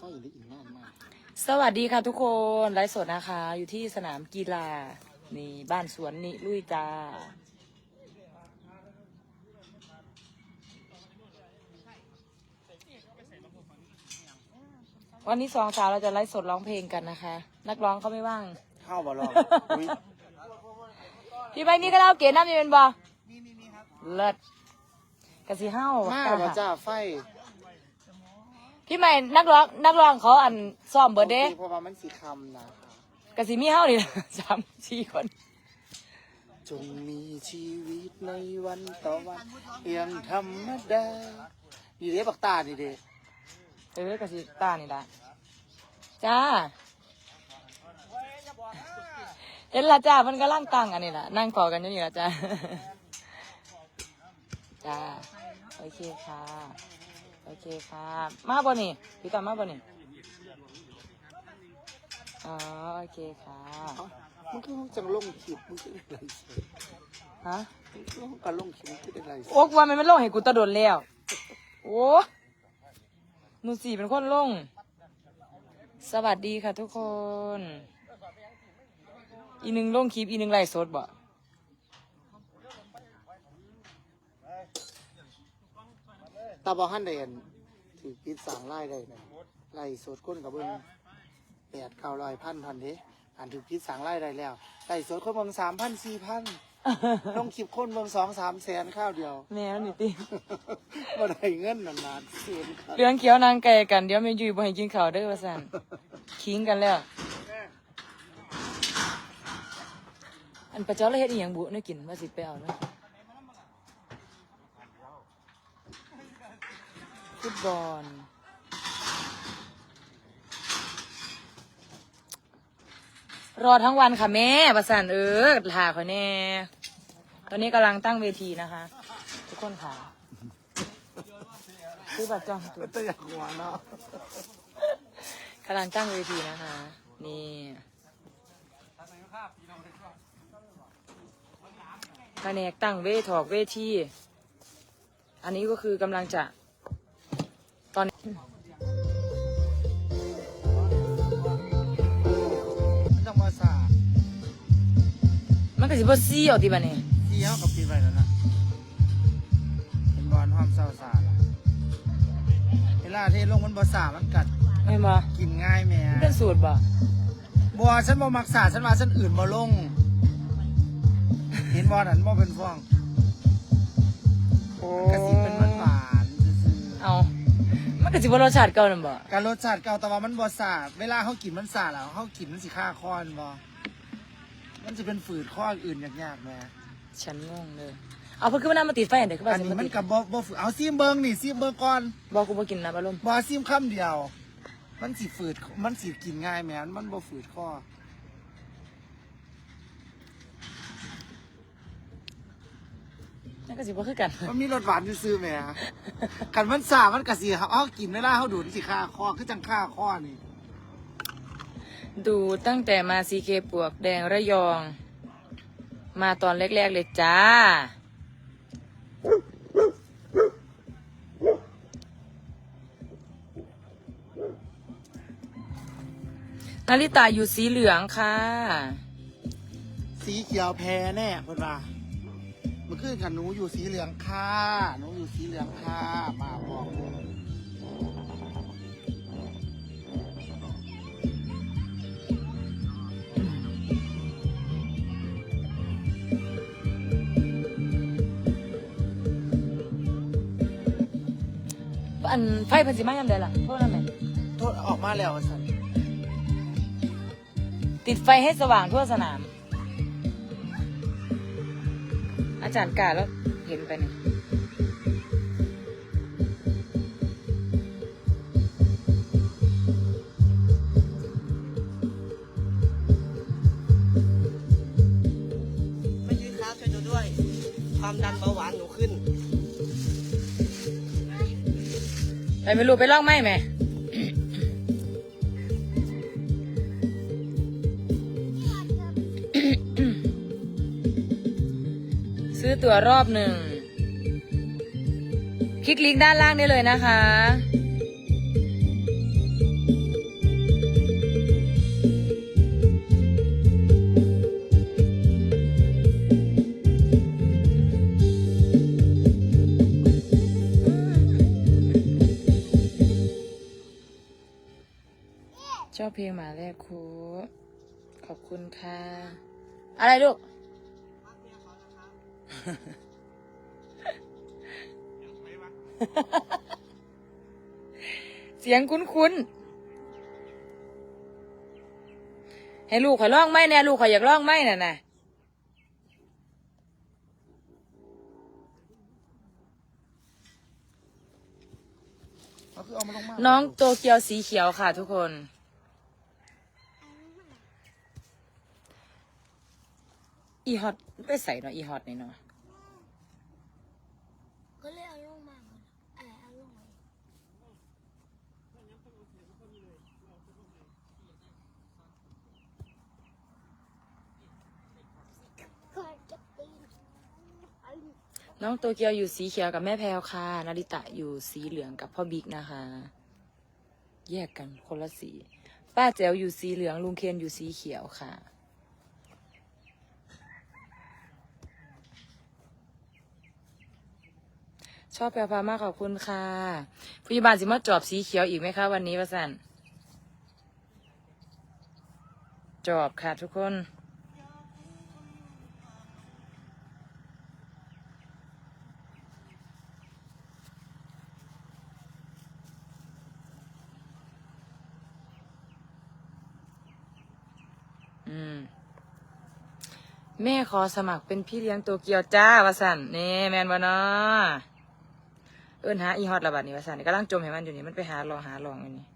ไฟได้อีกนานมากสวัสดีค่ะทุกคนไลฟ์สดนะคะ อยู่ที่สนามกีฬานี่บ้านสวนนี่ลุยจ้าวันนี้สองสาวเราจะไลฟ์สดร้องเพลงกันนะคะ นักร้องเขาไม่ว่าง เข้าบ่รอบอุ๊ยพี่ไม่มีก็เล่าเก๋น้ำยังเป็นบ่เลิศกะสิเฮ้ามาจ้าบ่จ้าไฟ พี่ใหม่นักร้องนักร้องเขาอันซ้อมเบิร์ดเด้เพราะว่ามันสีคำนะคะกะสิมีเฮ้านี่สามสี่คน จงมีชีวิตในวันต่อวันเพียงธรรมดาอยู่เด้บักตานี่เด้เออกะสิตานี่ละจ้าเห็นละจ้ามันก็ล่างตังอันนี้ละนั่งต่อกันอยู่นี่ละจ้า จ้า โอเคค่ะ โอเคค่ะมาบ่นี่พี่ตามมาบ่นี่อ๋อโอเคค่ะเอ้ามันคือจังลงคลิปมันคืออะไรสดฮะมันคือการลงคลิปมันคืออะไรสดโอ๊กว่ามันไม่ลงให้กูตะโดนแล้ว โอ้หนูสี่เป็นคนลง สวัสดีค่ะทุกคน อีหนึ่งลงคลิปอีหนึ่งไลฟ์สดบ่ ตาบอฮันเดนถือปิดสั่งไล่ได้นะไล่สดก้นกับเบิ้งแปดเก้าร้อยพันพันเด้อ่านถือปิดสั่งไล่ได้แล้วไล่สดคนเบิ้งสามพันสี่พันลงคลิปคนเบิ้งสองสามแสนข้าวเดียวแม่นี่ติบ่ได้เงินนานๆเสียนครับเรื่องเขียวนางไก่กันเดี๋ยวไม่อยุยบ่ให้กินข้าวเด้อว่าสั่นคิงกันแล้ว อันประเจ้าเลยเฮ็ดอีหยังบุเนี่ยกินว่าสิไปเอาเนาะ ฟุตบอล รอทั้งวันค่ะแม่ประสานเออหาเขาแน่ ตอนนี้กำลังตั้งเวทีนะคะ ทุกคนค่ะซื้อบัตรจองตัวแต่อยากหัวเนาะกำลังตั้งเวทีนะคะ นี่แผนกตั้งเวทอกเวที อันนี้ก็คือกำลังจะ ตอนนี้มันต้องมาสามันก็สิบซี่เอาที่บ้านนี่ที่เขากับปีไปแล้วนะเห็นบอลห้อมเศร้าสาละเวลาที่ลงมันบอสามันกัดไม่มากินง่ายแหม่มันเป็นสูตรบ่บัวฉันบ่มักสาฉันว่าฉันอื่นบ่ลง เห็นบอลนั้นบ่เป็นฟองโอ้กระสีเป็นหวานหวานๆซื่อเอา มันก็สิบรสชาติเก่านั่นบ่ๆการรสชาติเก่าแต่ว่ามันบ่สาเวลาเขากินมันสาแล้วเขากินมันสิค่าคอนบ่มันจะเป็นฝืดข้ออื่นยากๆแหม่ฉันงงเลย เอาเพิ่นขึ้นมาน้ำมาติดไฟอันเด็กขึ้นมาอันสินี้มามันติดกับบ่บ่ฝืดเอาซีมเบิงนี่ซีมเบิงก่อนบอกกูบ่กินน้ำอารมณ์บ่ซีมคำเดียว มันสิฝืดมันสิกินง่ายแหมมันบ่ฝืดคอ นั่นก็สิบ่คือกัน มันมีรสหวานซื่อๆแหมกันมันสามันกะสิเอากินเวลาเฮาดูดสิค่าคอคือจังค่าคอนี่ดูตั้งแต่มาซีเคปวกแดงระยอง มาตอนแรก ๆ เลยจ้า นาริตาอยู่สีเหลืองค่ะ สีเขียวแพ้แน่เพิ่นว่า มันคือกันหนูอยู่สีเหลืองค่ะหนูอยู่สีเหลืองค่ะมาบอกเลยอันไฟเพันสิมายังไงล่ะโทษนะแม่โทษออกมาแล้วสันติดไฟให้สว่างทั่วสนาม อาจารย์กาแล้วเห็นไปเนี่ยไม่ยืนครับช่วยหนูด้วย ความดันเบาหวานหนูขึ้น ไปไม่รู้ไปลองไหมแม่ ตัวรอบหนึ่ง คลิกลิงก์ด้านล่างได้เลยนะคะ ชอบเพลงหมาแรกครูขอบคุณค่ะ อะไรลูก เสียงคุ้นๆ ให้ลูกข่อยร้องไหมแน่ลูกข่อยอยากร้องไหมน่ะนะเอาคือเอามาลงมาน้องโตเกียวสีเขียวค่ะทุกคน อีฮอตไปใส่เนาะอีฮอตนี่เนาะ ก็เลยเอาลงมาหมดเออเอาลงมาก่อนจะปีนเอา น้องโตเกียวอยู่สีเขียวกับแม่แพรวค่ะ นาริตะอยู่สีเหลืองกับพ่อบิ๊กนะคะ แยกกันคนละสี ป้าแจ๋วอยู่สีเหลือง ลุงเคนอยู่สีเขียวค่ะชอบแพรวพามากขอบคุณค่ะพยาบาลสิมาจอบสีเขียวอีกไหมคะวันนี้วะสันจอบค่ะทุกคน แม่ขอสมัครเป็นพี่เลี้ยงโตเกียวจ้าวาสันนี่แมนวะเนาะเอิ้นหาอีฮอตระบาดนี่วาสันนี่กำลังจมให้มันอยู่นี่มันไปหารอหารองอยู่นี่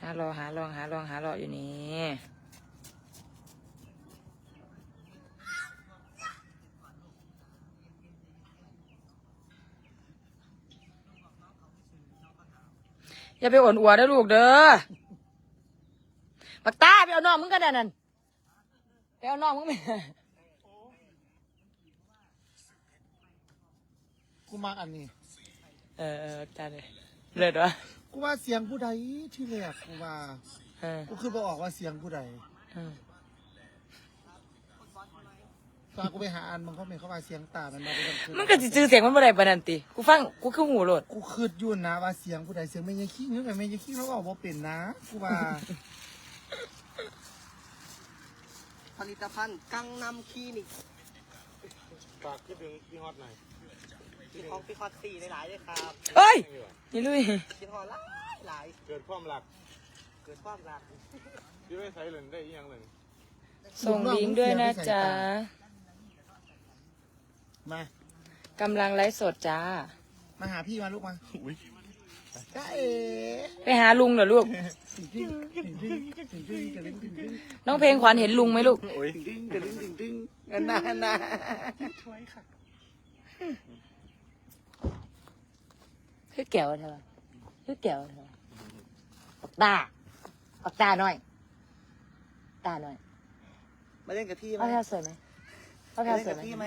หารอหารองหารองหารออยู่นี่อย่าไปอ่อนอัวเด้อลูกเด้อปักตาไปเอาน้องมึงกันนั่นนั่น ไปเอาน้องมึงไปกูมาอันนี้ เออเออตาเลยเลิศวะกูว่าเสียงผู้ใดที่แรกกูว่า เออกูคือบอกออกว่าเสียงผู้ใดเออตอนกูไปหาอันมันก็ไม่เข้ามาเสียงตามันมาเป็นคือมันก็สิจื้อเสียงมันบ่ได้ปานนั้นติกูฟังกูคือหูโลดกูคืดอยุ่นนะว่าเสียงผู้ใดเสียงไม่ยังขี้นึกแต่ไม่ยังขี้แล้วก็ออกมาเป็นนะกูว่า ผลิตภัณฑ์กังนำคลินิกฝากคิดถึงพี่ฮอตหน่อยกินของพี่คอตสี่หลายๆเลยครับเอ้ยนี่ลุยกินหอหลายหลายเกิดความหลักเกิดความรักที่ไม่ใช้เลยได้อีกอย่างหนึ่งส่งลิงก์ด้วยนะจ๊ะมากำลังไลฟ์สดจ้า มาหาพี่มาลูกมาอุ้ยจ้าเอ๋ ไปหาลุงเหรอลูกถึงดึงถึงดึงถึงดึงถึงดึงถึงดึงน้องเพลงขวัญเห็นลุงไหมลูก โอ้ยถึงดึงถึงดึงถึงดึงอันน่าอันน่าช่วยค่ะคือแก้วเธอคือแก้วเธอปักตาปักตาหน่อย ตาหน่อย มาเล่นกับพี่ไหมเอาแพรสวยไหมเอาแพรเล่นสวกัยบไหมพี่ไหม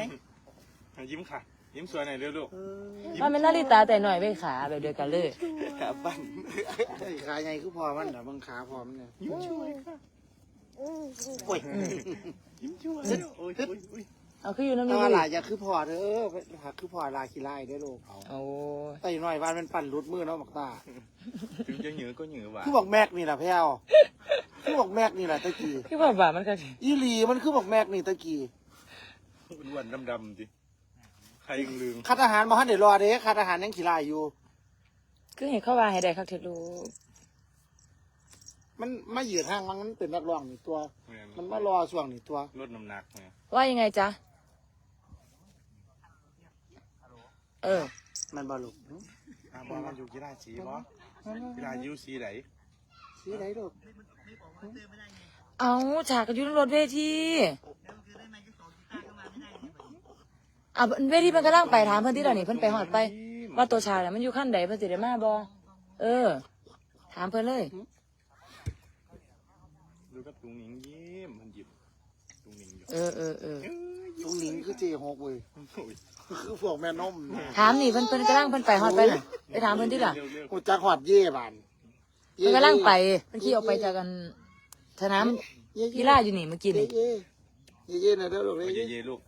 ยิ้มค่ะ ยิ้มสวยหน่อยเร็วลูกเออมันเป็นนาฬิตาแต่หน่อยไปขาแบบเดียวกันเลยขาบันขาใหญ่คือพอมันเหรอบังขาพอมันเนี่ยยิ้มช่วยค่ะโอ้ยยิ้มช่วยโอ้ยโอ้ยโอ้ยเอาคืออยู่น้ำแต่นี่ว่าหลายอย่าคือพอเด้อหาคือพอลาขี้ไล่ได้อลูกโอ้ยแต่หน่อยบ้านมันปั่นรุดมือเนาะบักตาถึงจะเหนือก็เหนือว่ะคือบอกแม็กนี่แหละพี่เอาคือบอกแม็กนี่แหละตะกี้คือแบบว่ามันก็อีหลีมันคือบอกแม็กนี่ตะกี้อ้วนๆดำๆดิ ใครลืมคัดอาหารมาให้เดี๋ยวรอเด้คัดอาหารยังขี้ไล่อยู่ คือเห็นเข้ามาให้ได้ครับเทลูกมันมาเหยือทางมันมันเป็นนักร้องนี่ตัวแม่นมันมารอช่วงนี่ตัวลดน้ำหนักไงว่ายังไงจ๊ะ เออ มันบอลูกอะบอลมันอยู่กีฬาสีบอกีฬายูสีไหนสีไหนลูกเอาฉากกันอยู่ในรถเวที อะเวทีมันก็ล่างไปถามเพื่อนที่เรานี่เพื่อนไปหอดไป ว่าตัวชายน่ะมันอยู่ขั้นใดเพื่อนสิได้มาบอเออ ถามเพื่อนเลยดูกับตุงหนิงยิ้มมันหยิบตุงหนิงอยู่เออเออเออตรงนี้คือเจหกเว้ยโอ้ยคือพวกแม่นมถามนี่เพื่อนเพื่อนก็ล่างเพื่อนไปหอดไปน่ะไปถามเพื่อนที่ล่ะเร็วกูจักหอดเย่บานเพื่อนก็ล่างไปเพื่อนขี่ออกไปจากกันสนามกีฬาอยู่นี่เมื่อกี้เย่นี่เย่เย่เย่นะเด้อลูกๆไปเย่เย่ๆลูก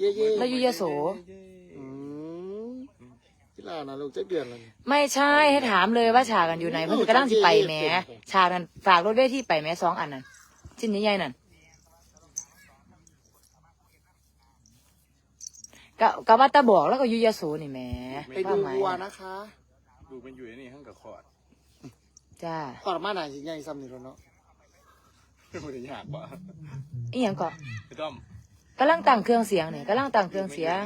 เย่เย่แล้วอยู่ยโส อืมเพี่ลานะลูกจะเดือนแล้วนี่ไม่ใช่ให้ถามเลยว่าฉากกันอยู่ไหนเพิ่นกำลังสิไปแหมฉากนั้นฝากรถเวทีไปแหมสองอันนั้นชิ้นใหญ่ๆนั่นกะกะว่าตาบอกแล้วก็อยุยโสนี่แหมไปดูความหมายวัวนะคะดูมันอยู่ในนี่ข้างกับคอร์ดจ้าตอนมาไหนสิใหญ่ซ้ำนี่แล้วเนาะไม่ได้ยากกว่าอีหยังก่อนพี่ต้อม กำลังตั้งเครื่องเสียงเนี่ยกำลังตั้งเครื่องเสียง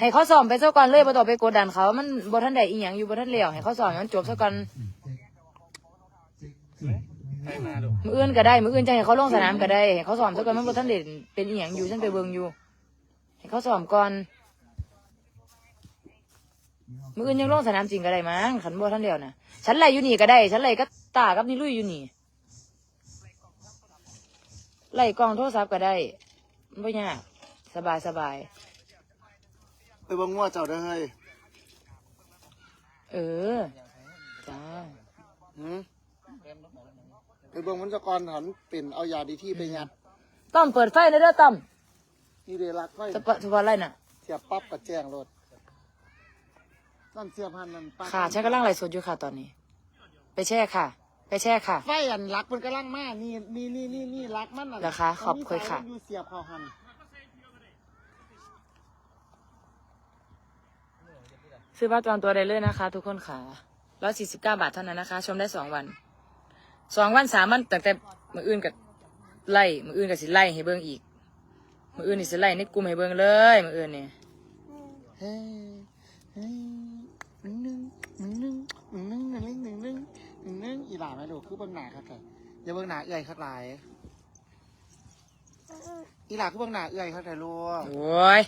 ให้เขาสอบไปซะก่อนเลยบ่ต้องไปกดดันเขา มันบ่ทันได้อีหยังอยู่บ่ทันแล้วให้เขาสอบให้มันจบซะก่อนมืออื่นก็ได้ มื้ออื่นจะให้เขาลงสนามก็ได้ให้เขาสอบซะก่อนมันบ่ทันได้เป็นอีหยังอยู่ฉันไปเบิ่งอยู่ ให้เขาสอบก่อน มื้ออื่นยังลงสนามจริงก็ได้มั้งคันบ่ทันแล้วนะฉันไล่อยู่นี่ก็ได้ ฉันไล่ก็ตากับนี่ลุยอยู่นี่ไล่กล้องโทรศัพท์ก็ได้บ่ยาก สบายสบาย ไปเบิ่งงัวเจ้าเด้อเฮ้ยเออ จ้า หืมไปเบิ่งมันจะก่อนหันเป็นเอายาดีที่ไปยัด ต้อมเปิดไฟในเด้อต้อมนี่เดรักไว้จะปะจะปะอะไรน่ะ เสียบปั๊บกับแจ้งรถนั่นเสียบหันนั่นปั๊บค่ะฉันกำลังไลฟ์สดอยู่ค่ะตอนนี้ ไปแช่ค่ะ ไปแช่ค่ะ ไฟอันรักมันกำลังมานี่นี่นี่นี่นี่รักมันน่ะเหรอคะขอบคุณค่ะ มันมีสายมันอยู่เสียบเขาหัน ซื้อบัตรจองตัวได้เลยนะคะ ทุกคนค่ะร้อยสี่สิบเก้าบาทเท่านั้นนะคะ ชมได้สองวันสองวันสามวันแต่แต่มืออื่นกับไล่มืออื่นกับสิไล่ให้เบิ่งอีก มืออื่นนี่สิไล่ในกลุ่มให้เบิ่งเลยมืออื่นนี่เฮ้ยเฮ้ยหนึ่งหนึ่งหนึ่งหนึ่งหนึ่งหนึ่งหนึ่งหนึ่งหนึ่งหนึ่งอีหล่าไหมลูกคือเบิ่งหน้าครับแต่อย่าเบิ่งหน้าเอื่อยครับหลายอีหล่าคือเบิ่งหน้าเอื่อยครับแต่ลูกโอ้ย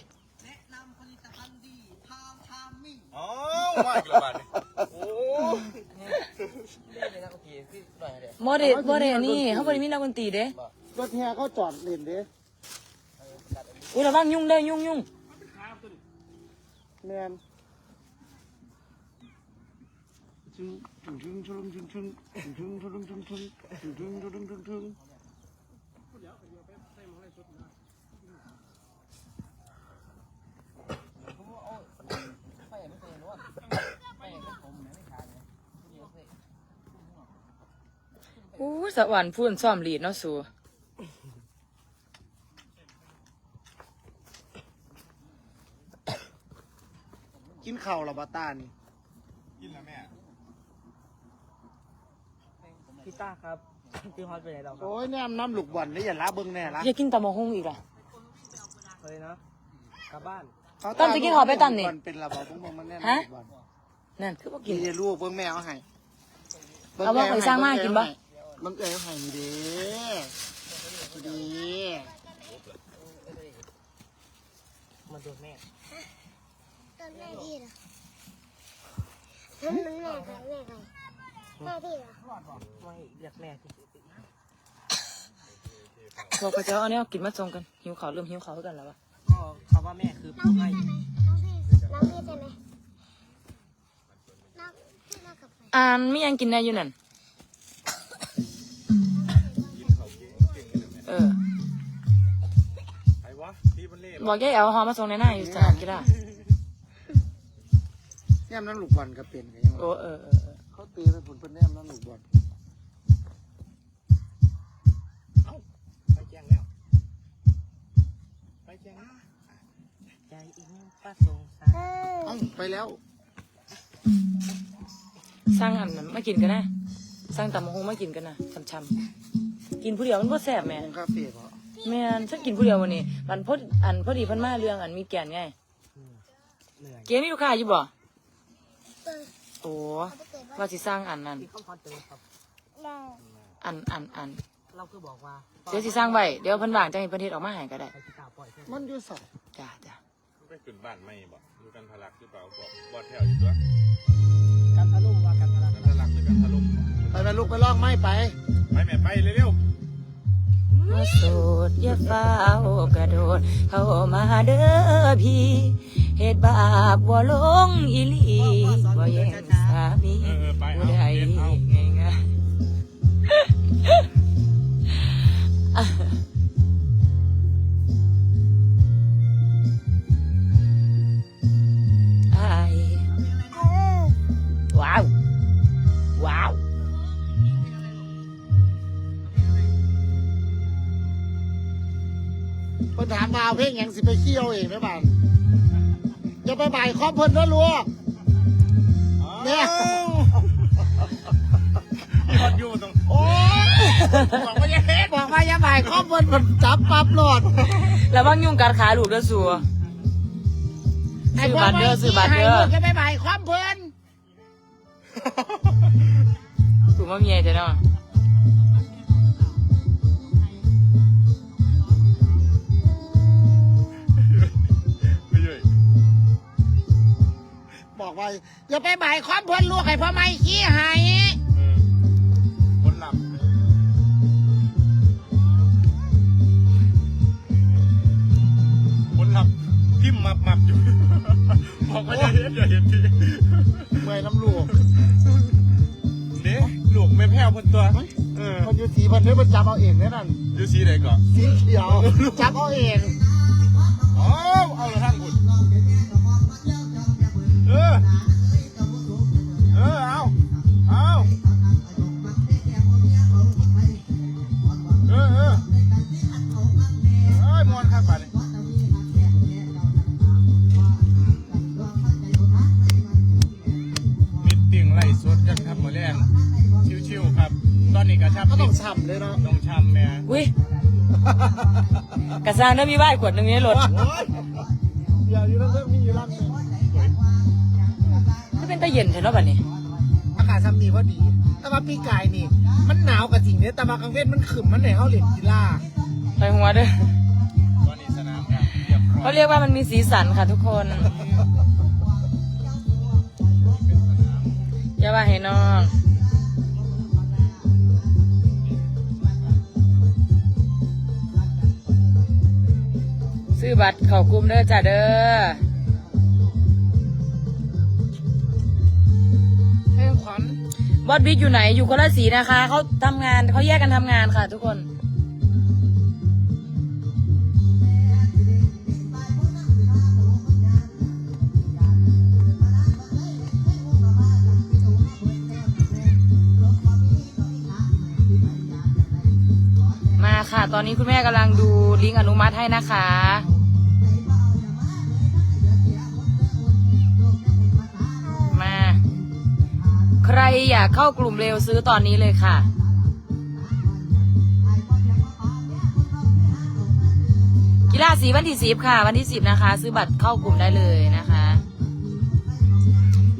อ๋อมาอีกแล้วบาดนี่โอ้โมเดลโมเดลนี่เขาบริมีนักดนตรีเด้รถแห่เขาจอดเล่นเด้อุ้ยระวังยุ่งเด้อยุ่งยุ่งแมนชึ้งชึ้งชึ้งชึ้งชึ้งชึ้งชึ้งชึ้งชึ้งชึ้งชึ้งชึ้งชึ้งชึ้งชึ้งชึ้ง อู้สวรรค์พูนซ่อมลีดเนาะสูกินข้าวหรอบาตานี่กินแล้วแม่ พี่ต้าครับ พี่ฮอตไปไหนเราครับ โอ้ยแนมน้ำลูกบอลนี่อย่าละเบิ่งแน่ละอยากกินตำมะฮุ่งอีกล่ะเลยนะกลับบ้าน ตั้มจะกินข้าวไปตั้มนี่ลูกบอลเป็นระบาดพวกมึงมันแน่นฮะ ลูกบอลนั่นคือบ่กิกินน จะลูกเบิ่งแมวให้เอาว่าไปสร้างมากินบ่ เบิ่งเอ้ยเอาให้ นี่เด้ดีมาดูแม่ตอนแม่พี่เหรอนั่นมันแม่ใครแม่ใครแม่พี่เหรอไม่เรียกแม่ที่บอกไปเจ้าเอาเนี่ยกินมาส่งกันหิวข้าวเริ่มหิวข้าวกันแล้ววะก็คำว่าแม่คือผู้ให้ใช่ไหมน้องพี่น้องพี่ใช่ไหมน้องพี่น้องกับใครอ่านมีหยังกินได้อยู่นั่น ออไอ้วะพี่มันเล่บอกยายเอาหอมมาส่งในหน้าอยู่สนามกีฬาแนมน้ำลูกบอลก็เป็นกันยังโอ้เออเออเออเขาตีไปผลเป็นแนมน้ำลูกบอลไปแจ้งแล้วไปแจ้งแล้วใจอิงป้าสงสารเออเอ้าไปแล้วสร้างอันนั้นมากินกันนะสร้างตำมะฮุ่งมากินกันนะช้ำๆ กินผู้เดียวมันบ่แซ่บแหม่คงคาเฟ่เหรอแม่นฉันกินผู้เดียววันนี้มันพอดอันพอดีเพันมาเรื่องอันมีแกนไง เหนื่อยเกมมีลูกค้าอยู่บ่เปิดโอ้เอาไปเปิดบ้านว่าสิสร้างอันนั้นพี่ข้าวฮอตเจอครับเราอันอันอันเราคือบอกว่าเดี๋ยวสิสร้างไว้เดี๋ยวเพิ่นว่างจะให้เพิ่นเฮ็ดออกมาให้ก็ได้ไปที่ตาปล่อยใช่ไหมมันอยู่ใส่จ้าจ้าไปขึ้นบ้านไม่บอกดูกันพลักหรือเปล่าบอกบอดแถวอยู่ตัวการทะลุว่าการพลังกันพลักหรือกันทะลุไปแม่ลูกไปลองไม้ไป ไปแม่ไปเร็วมาโสดอย่าฟ้าวกระโดด เข้ามาเด้อพี่เฮ็ดบาปบ่ลงอีหลีบ่แย่งสามีๆเออเออไปผู้เอาใดเรียนเอาง่ายๆอ้าย คนถามมาเอาเพลงหยังสิไปเคี่ยวเองนะบ้านอย่าไปบ่ายครอบเพิ่นนะลูก เนี่ยพี่ฮอดอยู่ตรงโอ้ยบอกว่าอย่าเฮ็ดบอกว่าอย่าบ่ายครอบเพิ่นมันจับปั๊บโหลดแล้วบ้างยุ่งกัดขาลูกเด้อสัวซื้อบัตรเด้อซื้อบัตรเด้อ ให้ลูกอย่าไปบ่ายครอบเพิ่นถูกว่าเมียเจ้าเนาะ อกว่าอย่าไปบ่ายครอบเพิ่นลูกให้พ่อไม่ขี้หายเออคนหลับคนหลับทิ่มมับมับอยู่ บอกว่าอย่าเฮ็ดอย่าเฮ็ดทีเมื่อยน้ำลูกเด้ลูกไม่แพ้วเพิ่นตัวเออมันอยู่สีเพิ่นเด้อมันจับเอาเองแน่นั่นอยู่สีไหนก่อนสีเขียวจับเอาเองอ๋อเอาเลยทางคุณเออเอ อ้ยมวนครับป่านนี้มิดติ่งไล่สดกันครับมือแรงชิวๆครับ ตอนนี้กระชับก็ต้องช้ำเลยเนาะต้องช้ำแม่อุ้ยกระซังเด้อมีใบขวดหนึ่งในรถโอ้ยเดี๋ยวอยู่แล้วเริ่มมีอยู่ร้านหนึงไม่เป็นตะเย็นเถอะเนาะบัดนี้ อากาศทำดีพอดี แต่ว่าปีกายนี่ มันหนาวกับจริงเนี่ยแต่ว่ากลางเว้นมันขึมมันไหนเขาเหล่นกีฬาไปหัวเด้อ เขาเรียกว่ามันมีสีสันค่ะทุกคนอย่าว่าให้น้องซื้อบัตรเขากลุ่มเด้อจ้าเด้อเพลงขวัญบอสบิ๊กอยู่ไหนอยู่คนละสีนะคะ เขาทำงานเขาแยกกันทำงานค่ะทุกคน ตอนนี้คุณแม่กำลังดูลิงก์อนุมัติให้นะคะ มา ใครอยากเข้ากลุ่มเร็วซื้อตอนนี้เลยค่ะ กีฬาสีวันที่สิบค่ะ วันที่สิบนะคะ ซื้อบัตรเข้ากลุ่มได้เลยนะคะ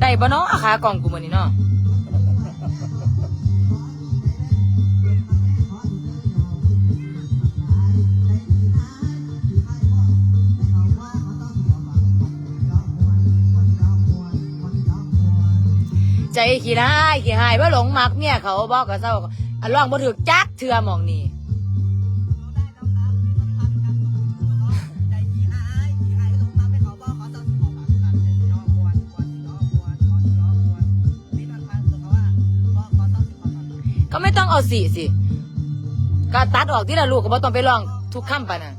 ได้บ่เนาะอาคากล่องกลุ่มวันนี้เนาะ ใจขี้ร้ายขี้หายว่าหลงมักเมียเขาบอกกับเศร้าอันร้องบ่ถึกจักเทือหมองนี่ใจขี้หายขี้หายลงมาไม่เขาบอมองนี่ก็ไม่ต้องเอาสีสิก็ตัดออกที่ละลูกก็บ่ต้องไปร้องทุกคำปะนะ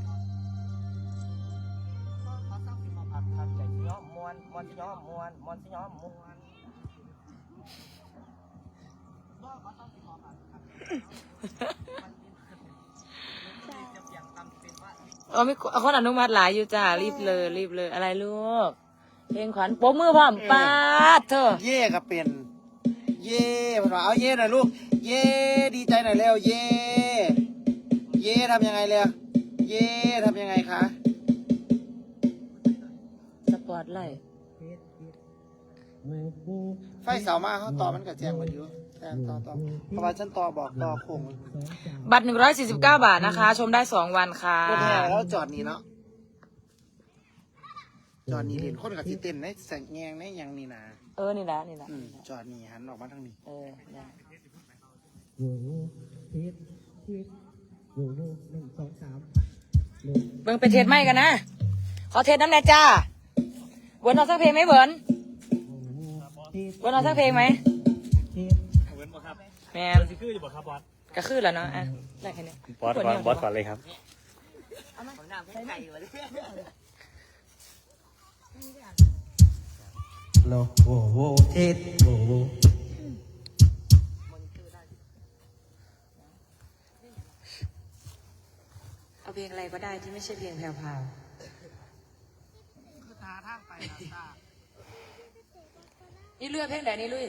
เอามีคนอนุมัติหลายอยู่จ้ารีบเลยรีบเลยอะไรลูกเพลงขวัญโป๊มือพร้อมปาดเธอเย่ก็เป็น เย่มันว่าเอาเย่หน่อยลูก เย่ดีใจหน่อยเร็วเย่เย่ทำยังไงเร็วเย่ทำยังไงคะสปอร์ตไลท์ ไฟเสามาเขาต่อมันกับแจงหมดอยู่แจงต่อต่อเพราะว่าฉันต่อบอกต่อคงบัตร149บาทนะคะ ชมได้2วันค่ะ รถแห่แล้วจอดนี่เนาะจอดนี่เห็นคนกับที่เต้นในแสงแงงในหยังนี่นะเออ นี่ละนี่ละอืมจอดนี่หันออกมาทางนี้เออได้เบิ่งไปเทสไม่กันนะ ขอเทสน้ำแน่จ้าเวิร์นเอาสักเพลงไหมเวิร์น เวิร์นเอาสักเพลงไหมเว้นบ่ครับแมนสิคืออยู่บ่ครับบอสก็คือแล้วเนาะอะได้แค่นี้บอสก่อนบอสก่อนเลยครับผมน้ำให้ไก่วะเลยโลโวโวเอ็ดโวโวเอาเพลงอะไรก็ได้ที่ไม่ใช่เพลงแพรวคือทาทางไปนะตาๆ นี่เลือกเพลงไหนนี่ลุย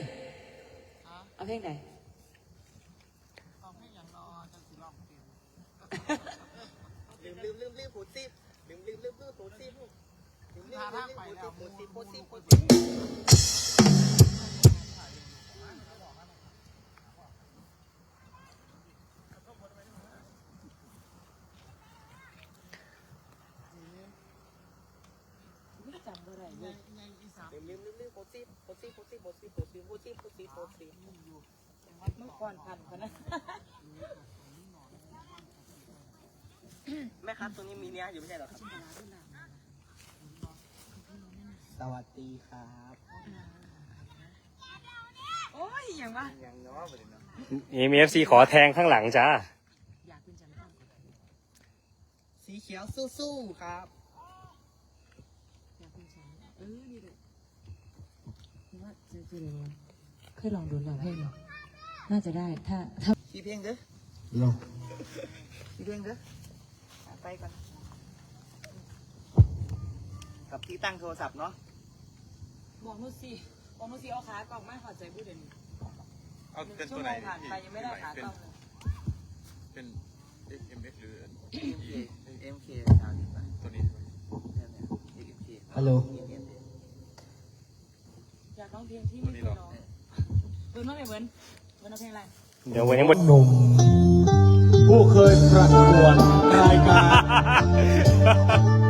เอาเพลงไหนเอาให้อย่างรอจะสิลองเปลี่ยนลืมลืมลืมลืมหูซิบลืมลืมลืมลืมหูซิบลืมลืมลืมลืมหูซิบหูซิบหูซิบหูซิบจำอะไรเลยลืมลืม สิบหกสิบหกสิบหกสิบหกสิบหกสิบหกสิบหกสิบเมื่อก่อนพันคนนะแม่ครับตรงนี้มีเนี้ยอยู่ไม่ใช่หรอครับ สวัสดีครับโอ้ยอย่างวะยังเนาะประเด็นเนาะนี่มีเอฟซีขอแทงข้างหลังจ้าสีเขียวสู้ๆครับ อยากเป็นแชมป์เออนี่เลย ว่าจะจะเร็วเคยลองดูแล้วเพลงเหรอน่าจะได้ถ้าถ้าขี่เพลงเด้อโลขี่เพลงเด้ออะไปก่อนกับที่ตั้งโทรศัพท์เนาะบอกนุสิบอกนุสิเอาขากล่องไม่ขอใจพูดเดี๋ยวนี้เอาหนึ่งเป็นชั่ตัววโมไหนงผ่านไปยังไม่ได้ขากล่องเลยเป็น MX หรือเอ็มเคสามสิบตัวนี้เนี่ยเนี่ยเอ็มเคฮัลโหลอยาก ร้องเพลงที่ไม่เคยร้องเบิร์นว่าไงเบิร์นเบิร์นเอาเพลงอะไรเดี๋ยววันนี้หมดหนุ่ม ผู้เคยประกวดรายการ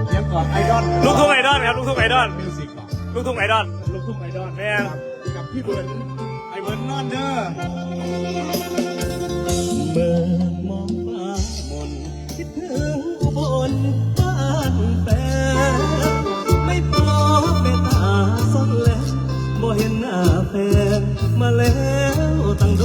เดี๋ยวก่อนไอดอลลูกทุ่งไอดอลครับลูกทุ่งไอดอลมิวสิกก่อนลูกทุ่งไอดอลลูกทุ่งไอดอลแม่งกับพี่เบิร์นไอเบิร์นนอนเด้อเมื่อมองฟ้ามนคิดถึงอุบลบ้านแฟน มาแล้วตั้งโด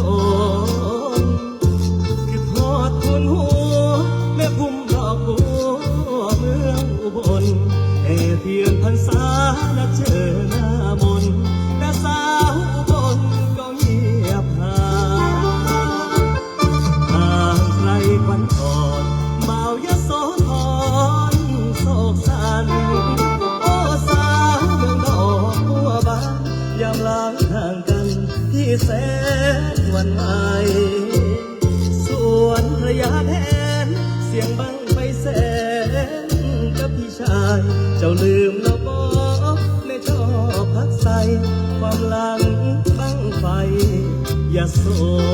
Oh.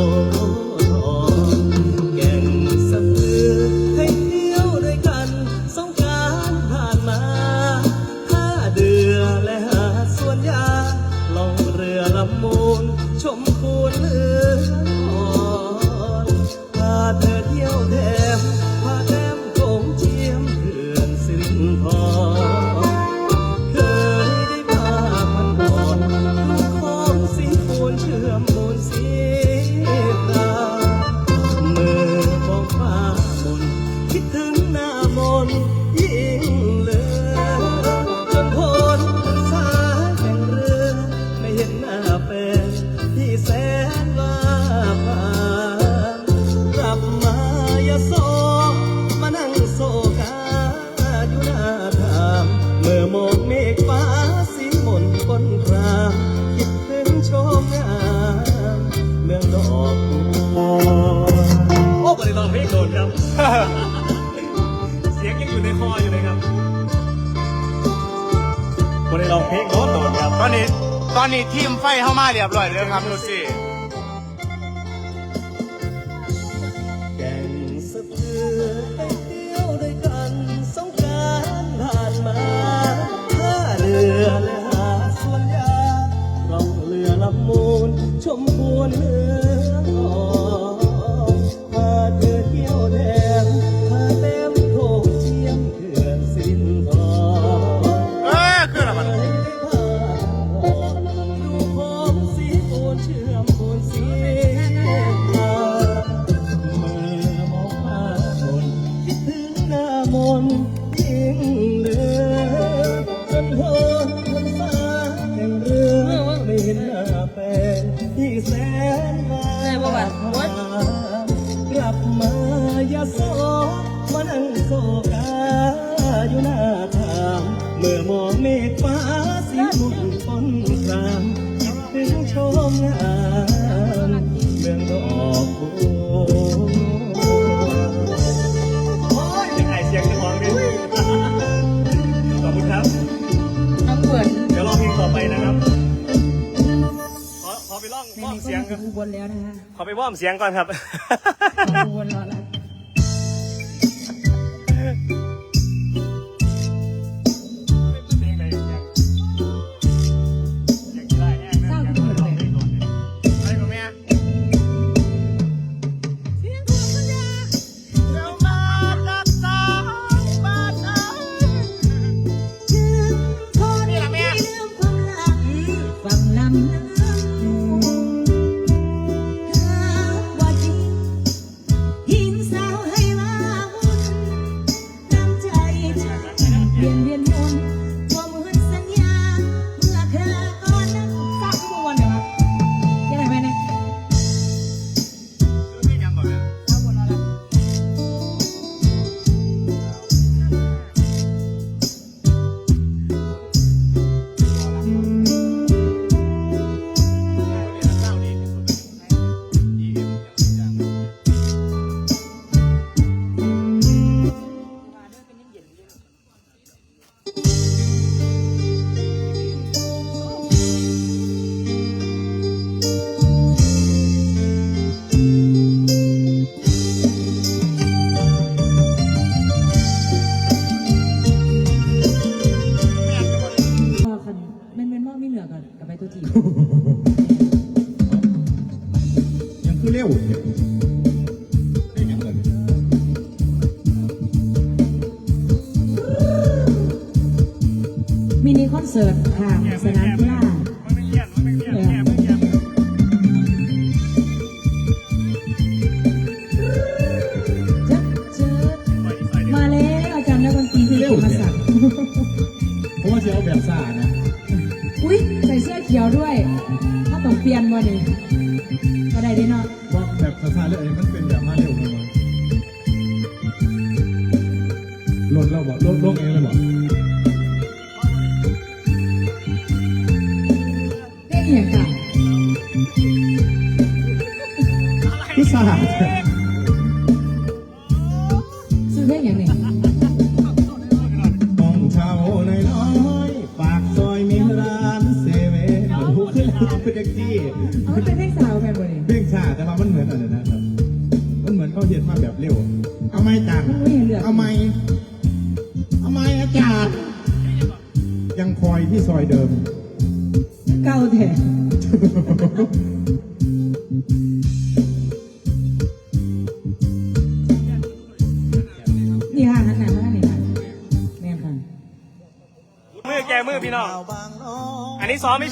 บริลองเพลงโดนโดนครับตอนนี้ตอนนี้ทีมไฟเข้ามาเรียบร้อยเลยครับนุชซี่แก่งสะพือไปเที่ยวด้วยกันสงกรารผ่านมาท่าเรือและหาดสวนยาล่องเรือลำมูลชมพวนเมือ บนแล้วนะคะขอไปว่อมเสียงก่อนครับ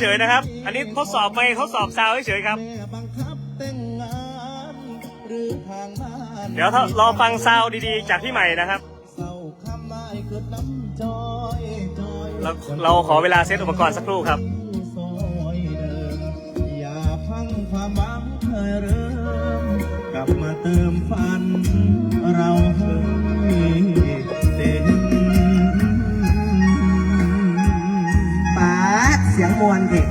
เฉยนะครับ อันนี้ทดสอบไปทดสอบซาวด์เฉยๆครับแม่บังคับแต่งงานหรือทางบ้านเดี๋ยวถ้ารอฟังซาวด์ดีๆ จากพี่ใหม่นะครับเศร้าคำไม่เกิดน้ำจอยจอยเราเราขอเวลาเซตอุปกรณ์สักครู่ครับซอยเดิมอย่าพังความหวังเคยเริ่มกลับมาเติมฝันเราให้เต็มป้าเสียงมวลเด็ก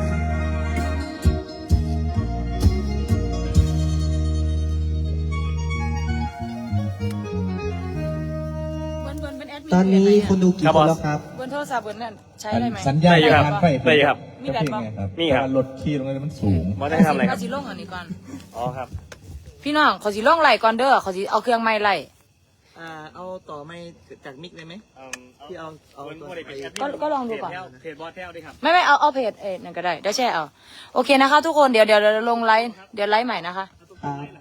เบิ้นเบิ้นเป็นแอดมิตอนนี้คนดูกี่ครับคบอนสแล้วครับ เบิ้นโทรศัพท์เบิ้นนั่นใช้ได้ไหม สัญญาณได้ครับการไฟได้ครับมีแบตปะมีครับแต่ว่ารถขี่ลงไปมันสูง บอสได้ทำอะไรครับเขาสิลงอันนี้ก่อน อ๋อครับ พี่น้องเขาสิลงไหลก่อนเด้อเขาสิเอาเครื่องไม้ไหล อ่าเอาต่อไม่จากมิกเลยไหมที่เอาเอาเหมือนตัวโมเดลเป็นแอดมินก็ก็ลองดูก่อน เพจแถวเพจบอสแถวด้วยครับไม่ไม่เอาเอาเพจเอ็นั่นก็ได้เดี๋ยวแชร์เอาโอเคนะคะ ทุกคนเดี๋ยวเดี๋ยวเดี๋ยวลงไลฟ์เดี๋ยวไลฟ์ใหม่นะคะครับ